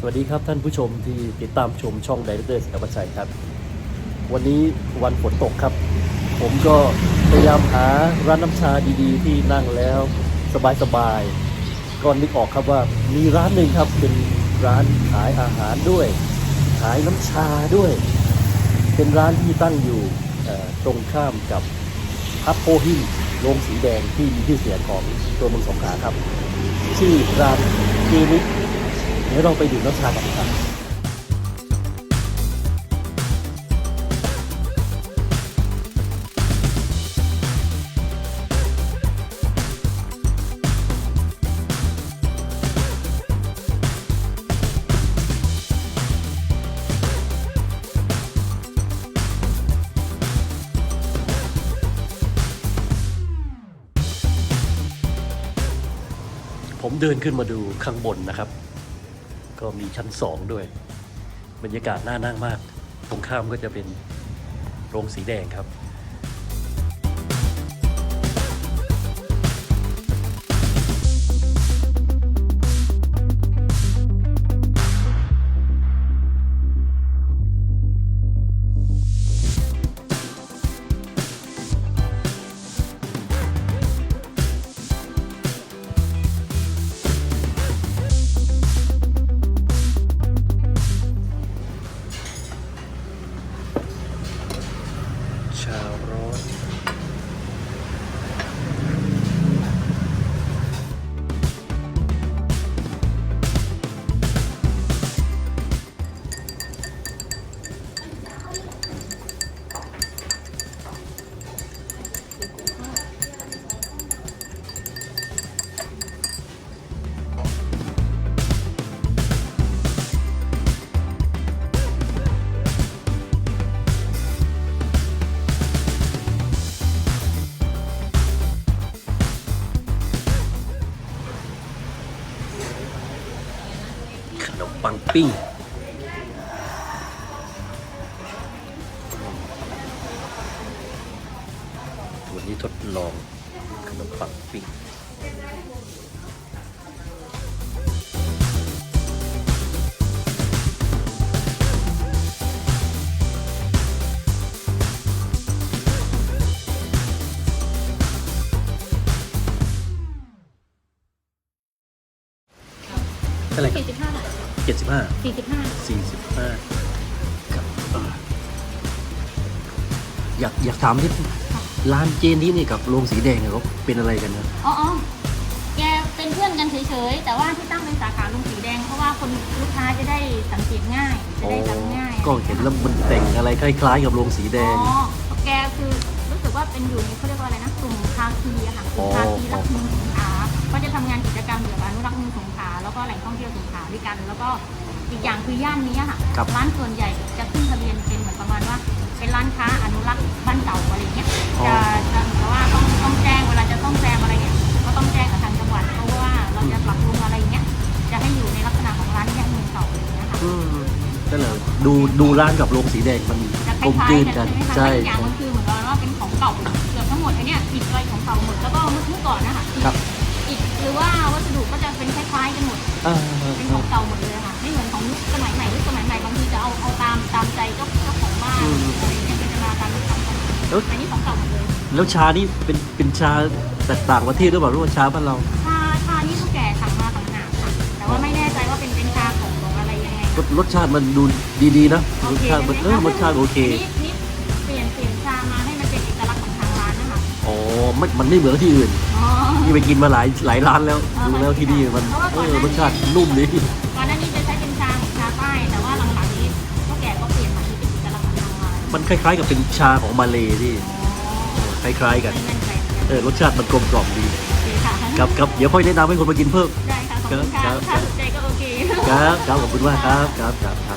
สวัสดีครับท่านผู้ชมที่ติดตามชมช่องไดเรคเตอร์สิงคโปร์ชัยครับ วันนี้วันฝนตกครับ ผมก็พยายามหาร้านน้ำชาดีๆ ที่นั่งแล้วสบายๆก็นึกออกครับว่ามีร้านหนึ่งครับเป็นร้านขายอาหารด้วย ขายน้ำชาด้วย เป็นร้านที่ตั้งอยู่ตรงข้ามกับพับโพหินโรงสีแดงที่มีชื่อเสียงของตัวเมืองสงขลาครับ ชื่อร้านเจนิก เดี๋ยวเราไปดื่มน้ำชากันครับผมเดินขึ้นมาดูข้างบนนะครับ ก็มีชั้นสองด้วย บรรยากาศน่านั่งมาก ตรงข้ามก็จะเป็นโรงสีแดงครับ นมปังปิ้งวันนี้ทดลองขนมปังปิ้งเท่าไหร่ครับสี่สิบห้า เจ็ดสิบห้าสี่สิบห้าสี่สิบห้าครับอ่าอยากอยากถามที่ร้านเจนที่นี่กับโรงสีแดงเนี่ยเขาเป็นอะไรกันนะอ๋ออ๋อแกเป็นเพื่อนกันเฉยๆ แต่ว่าที่ตั้งเป็นสาขาลุงสีแดง เพราะว่าคนลูกค้าจะได้สังเกตง่าย จะได้จำง่ายก็เห็นแล้วมันแต่งอะไรคล้าย ๆ กับโรงสีแดอ๋งอแกคือรู้สึกว่าเป็นอยู่ในเขาเรียกว่าอะไรนะกลุ่มภาคีอะค่ะกลุ่มอ๋อภาคีรักเมืองสงขลา ก็จะทำงานกิจกรรมเกี่ยวกับอนุรักษ์เมืองสงขลาแล้วก็แหล่งท่องเที่ยวสงขลาด้วยกัน แล้วก็อีกอย่างคือย่านนี้อะค่ะ ครับ ร้านส่วนใหญ่จะขึ้นทะเบียนเป็นเหมือนประมาณว่า เป็นร้านค้าอนุรักษ์บ้านเก่าอะไรเงี้ยจะจะเหมือนกับว่าต้องต้องแจ้งเวลาจะต้องแซมอะไรเนี่ยก็ต้องแจ้งกับทางจังหวัดเพราะว่าเราจะปรับปรุงอะไรเงี้ยจะให้อยู่ในลักษณะของร้านแยกเมืองเก่าอะไรเงี้ยค่ะอืมนั่นแหละดูดูร้านกับโรงสีแดงมันจะคกลมล้ายกลืๆนกันกันใช่ไหมคะใช่แต่อีกอย่างใช่มันคือเหมือนกับว่าเป็นของเก่าเกือบทั้งหมดไอ้เนี่ยอิฐอะไรของเก่าหมดแล้วก็เมื่อก่อนนะคะ ครับอิฐ หรือว่าวัสดุก็จะเป็นคล้ายๆกันหมดอ่าเป็นของเก่าหมดเลยค่ะ ไม่เหมือนของยุคสมัยใหม่ยุคสมัยใหม่บางทีจะเอาเอาตามตามใจเจ้าเจ้าของบ้านอะไรเงี้ยเป็นจะมาตามลูกค้าอันนี้ของเก่าหมดเลยแล้วชานี่เป็นเป็นชาแตกต่างประเทศหรือเปล่าหรือว่าชาบ้านเรา ชาชานี่ผู้แก่สั่งมาต่างหากค่ะแต่ว่าไม่แน่ใจว่าเป็นเป็นชาของของอะไรยังไงรสรสชาติมันดูดีๆนะโอรสเคชาติมันเออรสชาติโอเคนี่นี่เปลี่ยนเปลี่ยนชามาให้มันเป็นเอกลักษณ์ของทางร้านนะคะ อ๋อไม่มันไม่เหมือนที่อื่นอ๋อ ที่ไปกินมาหลายหลายร้านแล้วอ๋อดูแล้วที่นี่มันเพราะว่าเอก่อนหน้านี้อรสชาตินุ่มดีก่อนหน้านี้จะใช้เป็นชาของชาใต้แต่ว่าหลังๆนี้ผู้แก่ก็เปลี่ยนมาเป็นเอกลักษณ์ของทางร้านมันคล้ายๆกับเป็นชาของมาเลยที่อ๋อคล้ายๆกันไม่แน่ใจเหมือนกันเออรสชาติมันกลมกล่อมดีโอเคค่ะครับครับเดี๋ยวค่อยแนะนำให้คนมากินเพิ่มได้ค่ะขอบคุณครัค่ะบถ้าสนใจก็โอเคครับครับขอบคุณมากครับครับครับ